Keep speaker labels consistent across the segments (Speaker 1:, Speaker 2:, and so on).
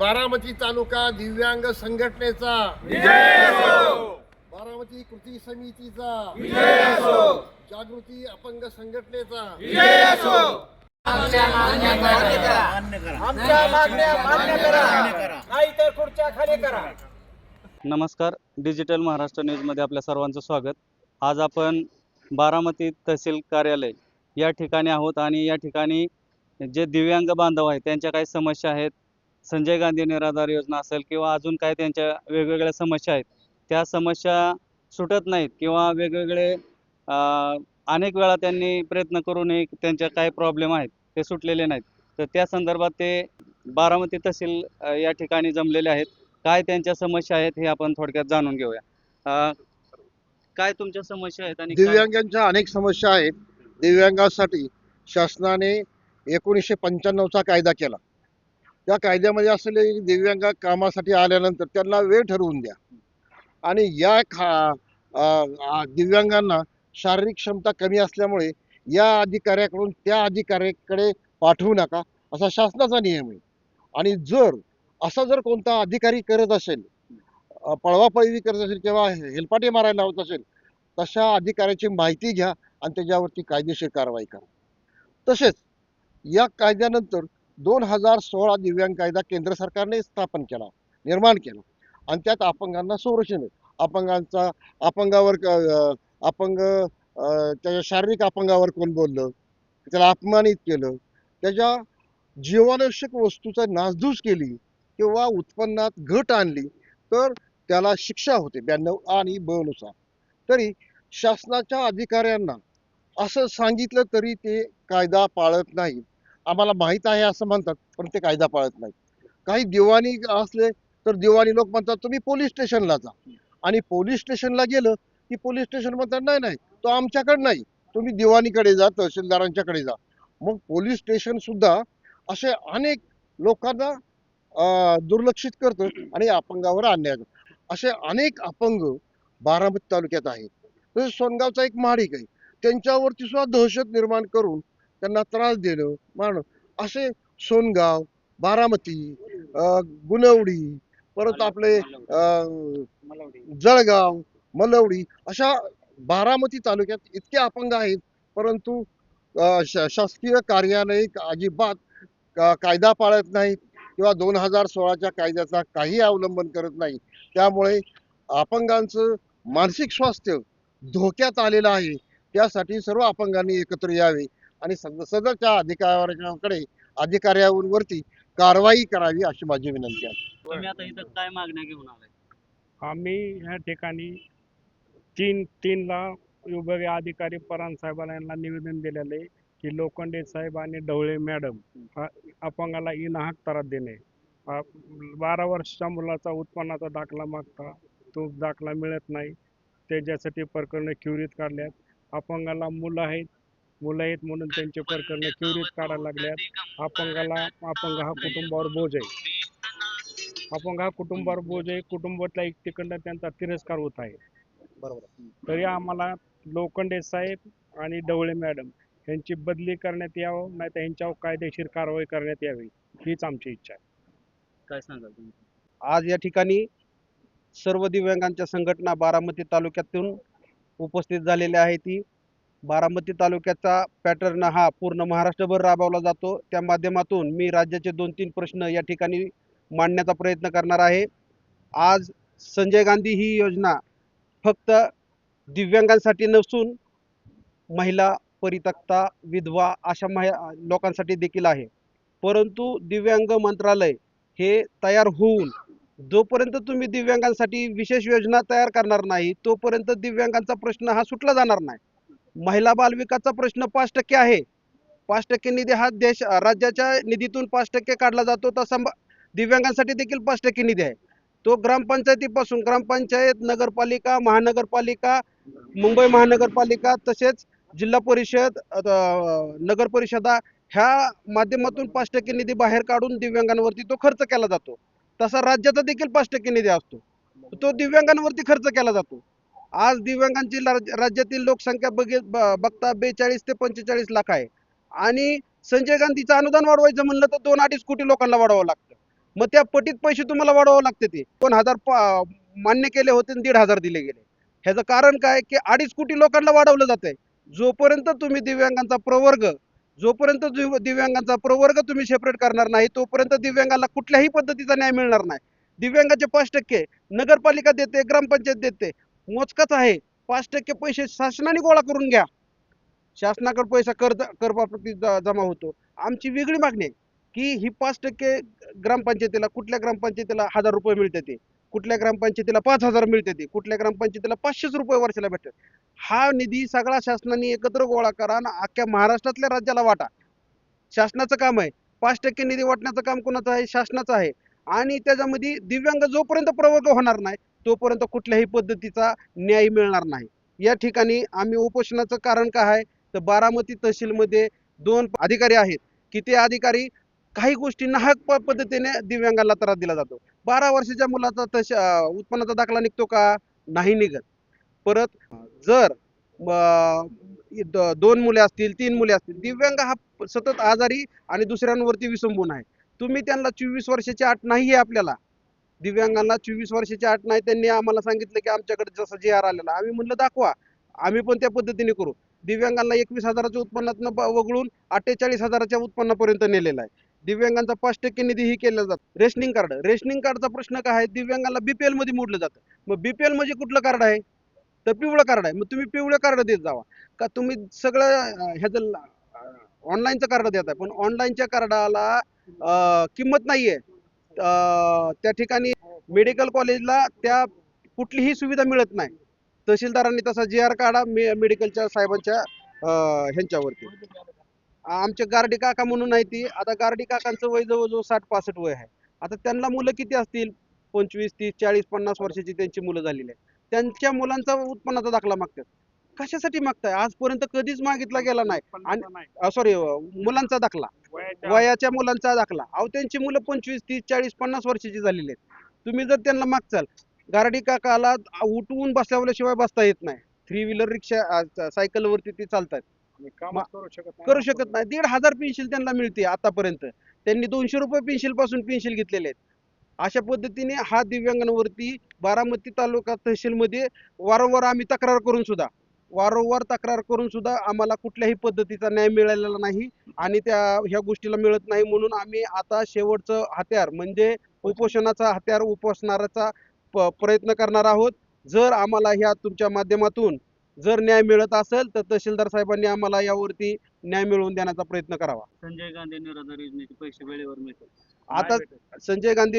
Speaker 1: बारामती तालुका दिव्यांग संघटनेचा. बारामती कृती समितीचा. जागृती अपंग संघटनेचा.
Speaker 2: नमस्कार डिजिटल महाराष्ट्र न्यूजमध्ये आपल्या सर्वांचं स्वागत. आज आपण बारामती तहसील कार्यालय या ठिकाणी आहोत आणि या ठिकाणी जे दिव्यांग बांधव आहेत त्यांच्या काही समस्या आहेत संजय गांधी निराधार योजना असेल किंवा अजून काय त्यांच्या वेगवेगळ्या समस्या आहेत त्या समस्या सुटत नाहीत किंवा वेगवेगळे अनेक वेळा त्यांनी प्रयत्न करूनही त्यांच्या काय प्रॉब्लेम आहेत ते सुटलेले नाहीत. तर त्या संदर्भात ते बारामती तहसील या ठिकाणी जमलेले आहेत. काय त्यांच्या समस्या आहेत हे आपण थोडक्यात जाणून घेऊया. काय तुमच्या समस्या आहेत आणि
Speaker 1: दिव्यांगांच्या अनेक समस्या आहेत. दिव्यांगासाठी शासनाने एकोणीसशे पंच्याण्णवचा कायदा केला. त्या कायद्यामध्ये असलेले दिव्यांग कामासाठी आल्यानंतर त्यांना वेळ ठरवून द्या. आणि या खा दिव्यांगांना शारीरिक क्षमता कमी असल्यामुळे या अधिकाऱ्याकडून त्या अधिकाऱ्याकडे पाठवू नका असा शासनाचा नियम आहे. आणि जर असा जर कोणता अधिकारी करत असेल पळवापळवी करत असेल किंवा हेलपाटे मारायला लावत असेल तशा अधिकाऱ्याची माहिती घ्या आणि त्याच्यावरती कायदेशीर कारवाई करा. तसेच या कायद्यानंतर दोन हजार सोळा दिव्यांग कायदा केंद्र सरकारने स्थापन केला निर्माण केला. आणि त्यात अपंगांना संरक्षण अपंगांचा अपंगावर अपंग त्याच्या शारीरिक अपंगावर कोण बोललं? त्याला अपमानित केलं. त्याच्या जीवनावश्यक वस्तूचा नासधूस केली किंवा उत्पन्नात घट आणली तर त्याला शिक्षा होते ब्याण्णव आणि बनुसार तरी शासनाच्या अधिकाऱ्यांना असं सांगितलं तरी ते कायदा पाळत नाहीत. आम्हाला माहीत आहे असं म्हणतात पण ते कायदा पाळत नाहीत. काही दिवाणी असले तर दिवाणी लोक म्हणतात तुम्ही पोलीस स्टेशनला जा. आणि पोलीस स्टेशनला गेलं की पोलीस स्टेशन म्हणतात नाही नाही तो आमच्याकडे नाही. तुम्ही दिवाणीकडे जा तहसीलदारांच्याकडे जा. मग पोलीस स्टेशन सुद्धा असे अनेक लोकांना दुर्लक्षित करतं आणि अपंगावर आणण्यात असे अनेक अपंग बारामती तालुक्यात आहेत. तसेच सोनगावचा एक महाडिक आहे. त्यांच्यावरती सुद्धा दहशत निर्माण करून त्यांना त्रास देणं मारणं. असे सोनगाव बारामती अं, गुणवडी परत आपले जळगाव मलवडी अशा बारामती तालुक्यात इतके अपंग आहेत परंतु शासकीय कार्यालय अजिबात कायदा पाळत नाहीत किंवा दोन हजार सोळाच्या कायद्याचा काही अवलंबन करत नाही त्यामुळे अपंगांचं मानसिक स्वास्थ्य धोक्यात आलेलं आहे. त्यासाठी सर्व अपंगांनी एकत्र यावे. आणि सद- सदरच्या अधिकाऱ्याकडे अधिकाऱ्यांवरती कारवाई करावी अशी माझी विनंती आहे.
Speaker 2: तुम्ही आता इथं काय मागण्या घेऊन आलाय?
Speaker 3: आम्ही ह्या ठिकाणी तीन तीनला विभागीय अधिकारी परान साहेबांना यांना निवेदन दिलेलं आहे की लोखंडे साहेब आणि ढवळे मॅडम अपंगाला इनाहक त्रास देणे. बारा वर्षाच्या मुलाचा उत्पन्नाचा दाखला मागता तो दाखला मिळत नाही. त्याच्यासाठी प्रकरणं क्युरीत काढल्यात. अपंगाला मुलं आहेत मुलं आहेत म्हणून त्यांचे प्रकरणं क्युरीत काढायला लागल्यात. अपंगाला अपंग हा कुटुंबावर बोज आहे. अपंग हा कुटुंबावर बोज आहे. कुटुंबातल्या एकटीकडनं त्यांचा तिरस्कार होत आहे. तरी आम्हाला लोखंडे साहेब आणि डवळे मॅडम यांची बदली करण्यात यावं नाही तर यांच्यावर कायदेशीर कारवाई करण्यात यावी हीच आमची इच्छा आहे.
Speaker 2: काय सांगाल तुम्ही?
Speaker 4: आज या ठिकाणी सर्व दिव्यांगांच्या संघटना बारामती तालुक्यातून उपस्थित झालेल्या आहे ती बारामती तालुक्याचा पॅटर्न हा पूर्ण महाराष्ट्रभर राबवला जातो. त्या माध्यमातून मी राज्याचे दोन तीन प्रश्न या ठिकाणी मांडण्याचा प्रयत्न करणार आहे. आज संजय गांधी ही योजना फक्त दिव्यांगांसाठी नसून महिला परितक्ता विधवा अशा महि लोकांसाठी देखील आहे. परंतु दिव्यांग मंत्रालय हे तयार होऊन जोपर्यंत तुम्ही दिव्यांगांसाठी विशेष योजना तयार करणार नाही तोपर्यंत दिव्यांगांचा प्रश्न हा सुटला जाणार नाही. महिला बालविकासचा प्रश्न पाच टक्के आहे. पाच टक्के निधी हा देश राज्याच्या निधीतून पाच टक्के काढला जातो. तसा दिव्यांगांसाठी देखील पाच टक्के निधी आहे. तो ग्रामपंचायतीपासून ग्रामपंचायत नगरपालिका महानगरपालिका मुंबई महानगरपालिका तसेच जिल्हा परिषद नगर परिषदा ह्या माध्यमातून पाच टक्के निधी बाहेर काढून दिव्यांगांवरती तो खर्च केला जातो. तसा राज्याचा देखील पाच टक्के निधी असतो. तो दिव्यांगांवरती खर्च केला जातो. आज दिव्यांगांची राज्यातील लोकसंख्या बघे बघता बेचाळीस ते पंचेचाळीस लाख आहे. आणि संजय गांधीचं अनुदान वाढवायचं म्हणलं तर दोन अडीच कोटी लोकांना वाढवावं लागतं. मग त्या पटीत पैसे तुम्हाला वाढवावं लागते ते. दोन हजार मान्य केले होते दीड हजार दिले गेले. ह्याचं कारण काय की अडीच कोटी लोकांना वाढवलं जात आहे जोपर्यंत तुम्ही दिव्यांगांचा प्रवर्ग जोपर्यंत दिव्यांगांचा प्रवर्ग तुम्ही सेपरेट करणार नाही तोपर्यंत दिव्यांगाला कुठल्याही पद्धतीचा न्याय मिळणार नाही. दिव्यांगाचे पाच टक्के नगरपालिका देते ग्रामपंचायत देते. मोजकच आहे. पाच टक्के पैसे शासनाने गोळा करून घ्या. शासनाकडे पैसा कर करबाबतीत जमा होतो. आमची वेगळी मागणी आहे की ही पाच टक्के ग्रामपंचायतीला कुठल्या ग्रामपंचायतीला हजार रुपये मिळते ते? कुठल्या ग्रामपंचायतीला पाच हजार मिळते ते? कुठल्या ग्रामपंचायतीला पाचशेच रुपये वर्षाला भेटतात? हा निधी सगळा शासनाने एकत्र गोळा करा आणि अख्ख्या महाराष्ट्रातल्या राज्याला वाटा. शासनाचं काम आहे. पाच टक्के निधी वाटण्याचं काम कोणाचं आहे? शासनाचं आहे. आणि त्याच्यामध्ये दिव्यांग जोपर्यंत प्रवर्ग होणार नाही तोपर्यंत कुठल्याही पद्धतीचा न्याय मिळणार नाही. या ठिकाणी आम्ही उपोषणाचं कारण काय आहे? तर बारामती तहसीलमध्ये दोन अधिकारी आहेत की ते अधिकारी काही गोष्टी नाहक पद्धतीने दिव्यांगाला त्रास दिला जातो. बारा वर्षाच्या मुलाचा तश उत्पन्नाचा दाखला निघतो का? नाही निघत. परत जर दोन मुले असतील तीन मुले असतील दिव्यांग हा सतत आजारी आणि दुसऱ्यांवरती विसंबून आहे. तुम्ही त्यांना चोवीस वर्षाची आठ नाही आहे आपल्याला. दिव्यांगांना चोवीस वर्षाची अट नाही त्यांनी आम्हाला सांगितलं की आमच्याकडे जसं जे आर आलेला. आम्ही म्हणलं दाखवा. आम्ही पण त्या पद्धतीने करू. दिव्यांगांना एकवीस हजाराच्या उत्पन्नातनं वगळून अठ्ठेचाळीस हजाराच्या उत्पन्नापर्यंत नेलेला आहे. दिव्यांगांचा पाच टक्के निधी ही केला जातो. Rationing card. रेशनिंग कार्डचा प्रश्न काय आहे? दिव्यांगांना बीपीएलमध्ये मोडलं जातं. मग बीपीएल म्हणजे कुठलं कार्ड आहे? तर पिवळं कार्ड आहे. मग तुम्ही पिवळं कार्ड देत जावा. का तुम्ही सगळं ह्याचं ऑनलाईनचं कार्ड देत आहे पण ऑनलाईनच्या कार्डाला किंमत नाहीये. त्या ठिकाणी मेडिकल कॉलेजला त्या कुठलीही सुविधा मिळत नाही. तहसीलदारांनी तसा जी आर काढा मे मेडिकलच्या साहेबांच्या ह्यांच्यावरती. आमचे गार्डी काका म्हणून आहे ती. आता गार्डी काकांचं वय जवळजवळ साठ पासष्ट वय आहे. आता त्यांना मुलं किती असतील? पंचवीस तीस चाळीस पन्नास वर्षाची त्यांची मुलं झालेली आहेत. त्यांच्या मुलांचा उत्पन्नाचा दाखला मागतात. कशासाठी मागताय? आजपर्यंत कधीच मागितला गेला नाही. आणि सॉरी मुलांचा दाखला. वयाच्या मुलांचा दाखला. अहो त्यांची मुलं पंचवीस तीस चाळीस पन्नास वर्षाची झालेली आहेत. तुम्ही जर त्यांना मागचाल गारडी काकाला उठवून बसल्याशिवाय बसता येत नाही. थ्री व्हीलर रिक्षा सायकलवरती ते चालतात.
Speaker 3: करू शकत नाही.
Speaker 4: करू शकत नाही. दीड हजार पेन्शिल त्यांना मिळते आतापर्यंत. त्यांनी दोनशे रुपये पेन्शिलपासून पेन्शिल घेतलेले आहेत. अशा पद्धतीने हा दिव्यांगांवरती बारामती तालुका तहसीलमध्ये वारंवार आम्ही तक्रार करून सुद्धा वारंवार तक्रार करून सुद्धा आम्हाला कुठल्याही पद्धतीचा न्याय मिळालेला नाही आणि त्या ह्या गोष्टीला मिळत नाही म्हणून आम्ही आता शेवटचं हत्यार म्हणजे उपोषणाचा हत्यार उपोषणाचा प्रयत्न करणार आहोत. जर आम्हाला ह्या तुमच्या माध्यमातून जर न्याय मिळत असेल तर तहसीलदार साहेबांनी आम्हाला यावरती न्याय मिळवून देण्याचा प्रयत्न करावा.
Speaker 2: संजय गांधी निराधार योजनेचे पैसे वेळेवर मिळतात
Speaker 4: आता. संजय गांधी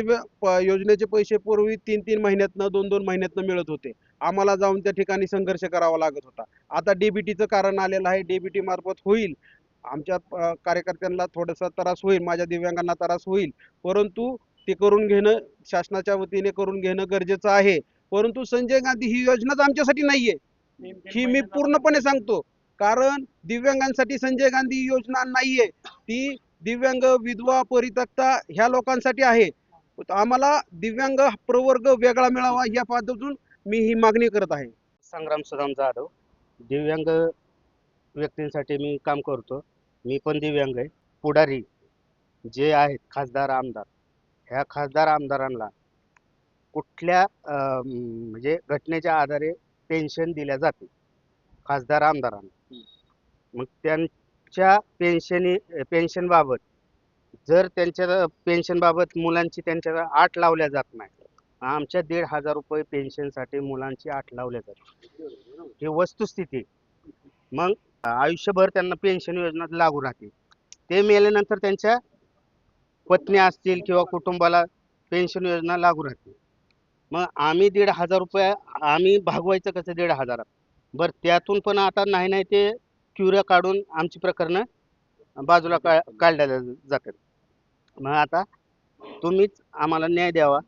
Speaker 4: योजनेचे पैसे पूर्वी तीन तीन महिन्यातनं दोन दोन महिन्यातनं मिळत होते. आम्हाला जाऊन त्या ठिकाणी संघर्ष करावा लागत होता. आता डीबीटीचं कारण आलेलं आहे. डीबीटी मार्फत होईल. आमच्या कार्यकर्त्यांना थोडासा त्रास होईल. माझ्या दिव्यांगांना त्रास होईल. परंतु ते करून घेणं शासनाच्या वतीने करून घेणं गरजेचं आहे. परंतु संजय गांधी ही योजनाच आमच्यासाठी नाहीये.
Speaker 3: आहे
Speaker 4: ही मी पूर्णपणे सांगतो. कारण दिव्यांगांसाठी संजय गांधी ही योजना नाहीये. ती दिव्यांग विधवा परितक्ता ह्या लोकांसाठी आहे. आम्हाला दिव्यांग प्रवर्ग वेगळा मिळावा या पद्धतीतून मी ही मागणी करत आहे.
Speaker 5: संग्राम सुदाम जाधव. दिव्यांग व्यक्तींसाठी मी काम करतो. मी पण दिव्यांग आहे. पुढारी जे आहेत खासदार आमदार ह्या खासदार आमदारांना कुठल्या म्हणजे घटनेच्या आधारे पेन्शन दिल्या जाते? खासदार आमदारांना. मग त्यांच्या पेन्शनी पेन्शनबाबत जर त्यांच्या पेन्शनबाबत मुलांची त्यांच्या आठ लावल्या जात नाही आमच्या दीड हजार रुपये पेन्शनसाठी मुलांची आठ लावल्या जाते ही वस्तुस्थिती. मग आयुष्यभर त्यांना पेन्शन योजना लागू राहते. ते मेल्यानंतर त्यांच्या पत्नी असतील किंवा कुटुंबाला पेन्शन योजना लागू राहते. मग आम्ही दीड हजार रुपये आम्ही भागवायचं कसं दीड हजारात? बरं त्यातून पण आता नाही नाही ते क्युऱ्या काढून आमची प्रकरणं बाजूला का काढल्या जातात. मग आता तुम्हीच आम्हाला न्याय द्यावा.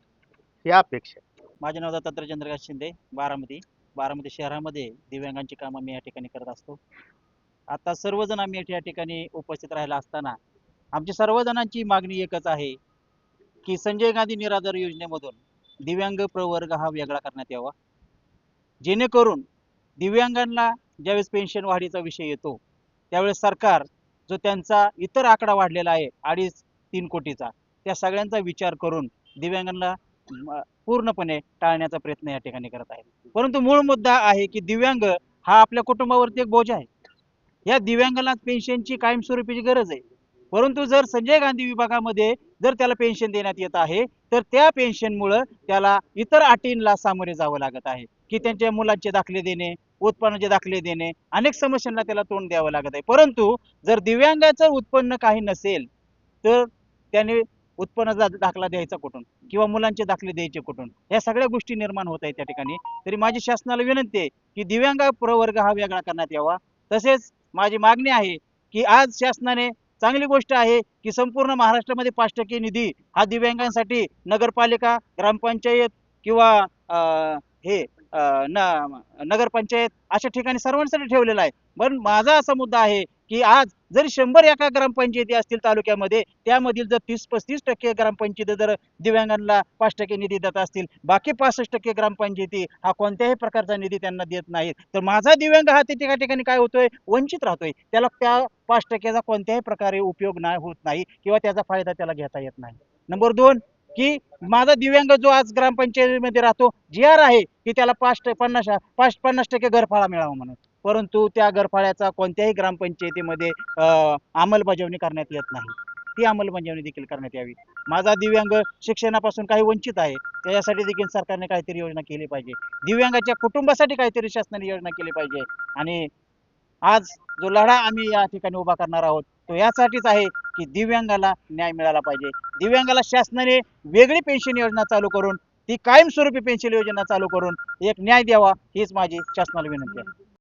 Speaker 5: ही अपेक्षा आहे.
Speaker 6: माझे नाव दत्तात्रय चंद्रकांत शिंदे बारामती. बारामती शहरामध्ये दिव्यांगांची कामं मी या ठिकाणी करत असतो. आता सर्वजण आम्ही या ठिकाणी उपस्थित राहिला असताना आमची सर्वजणांची मागणी एकच आहे की संजय गांधी निराधार योजनेमधून दिव्यांग प्रवर्ग हा वेगळा करण्यात यावा. जेणेकरून दिव्यांगांना ज्यावेळेस पेन्शन वाढीचा विषय येतो त्यावेळेस सरकार जो त्यांचा इतर आकडा वाढलेला आहे अडीच तीन कोटीचा त्या सगळ्यांचा विचार करून दिव्यांगांना पूर्णपणे टाळण्याचा प्रयत्न या ठिकाणी करत आहेत. परंतु मूळ मुद्दा आहे की दिव्यांग हा आपल्या कुटुंबावरती एक बोजा आहे. या दिव्यांगाला पेन्शनची कायमस्वरूपीची गरज आहे. परंतु जर संजय गांधी विभागामध्ये जर त्याला पेन्शन देण्यात येत आहे तर त्या पेन्शनमुळं त्याला इतर अटींना सामोरे जावं लागत आहे. की त्यांच्या मुलांचे दाखले देणे उत्पन्नाचे दाखले देणे अनेक समस्यांना त्याला तोंड द्यावं लागत आहे. परंतु जर दिव्यांगाचं उत्पन्न काही नसेल तर त्याने उत्पन्नाचा दाखला द्यायचा कुठून? किंवा मुलांचे दाखले द्यायचे कुठून? या सगळ्या गोष्टी निर्माण होत आहेत त्या ठिकाणी. तरी माझी शासनाला विनंती आहे की दिव्यांग प्रवर्ग हा वेगळा करण्यात यावा. तसेच माझी मागणी आहे की आज शासनाने चांगली गोष्ट आहे की संपूर्ण महाराष्ट्रामध्ये पाच टक्के निधी हा दिव्यांगांसाठी नगरपालिका ग्रामपंचायत किंवा हे न नगरपंचायत अशा ठिकाणी सर्वांसाठी ठेवलेला आहे. पण माझा असा मुद्दा आहे की आज जर शंभर एका ग्रामपंचायती असतील तालुक्यामध्ये त्यामधील जर तीस पस्तीस टक्के ग्रामपंचायती जर दिव्यांगांना पाच टक्के निधी देत असतील बाकी पासष्ट टक्के ग्रामपंचायती हा कोणत्याही प्रकारचा निधी त्यांना देत नाहीत. तर माझा दिव्यांग हा ते ठिकाणी काय होतोय? वंचित राहतोय. त्याला त्या पाच टक्क्याचा कोणत्याही प्रकारे उपयोग नाही होत नाही किंवा त्याचा फायदा त्याला घेता येत नाही. नंबर दोन की माझा दिव्यांग जो आज ग्रामपंचायतीमध्ये राहतो जी आर आहे की त्याला पाच पन्नास पाच पन्नास टक्के घरफाळा मिळावा म्हणून. परंतु त्या गरफाळ्याचा कोणत्याही ग्रामपंचायतीमध्ये अंमलबजावणी करण्यात येत नाही. ती अंमलबजावणी देखील करण्यात यावी. माझा दिव्यांग शिक्षणापासून काही वंचित आहे त्याच्यासाठी देखील सरकारने काहीतरी योजना केली पाहिजे. दिव्यांगाच्या कुटुंबासाठी काहीतरी शासनाने योजना केली पाहिजे. आणि आज जो लढा आम्ही या ठिकाणी उभा करणार आहोत तो यासाठीच आहे की दिव्यांगाला न्याय मिळाला पाहिजे. दिव्यांगाला शासनाने वेगळी पेन्शन योजना चालू करून ती कायमस्वरूपी पेन्शन योजना चालू करून एक न्याय द्यावा हीच माझी शासनाला विनंती आहे.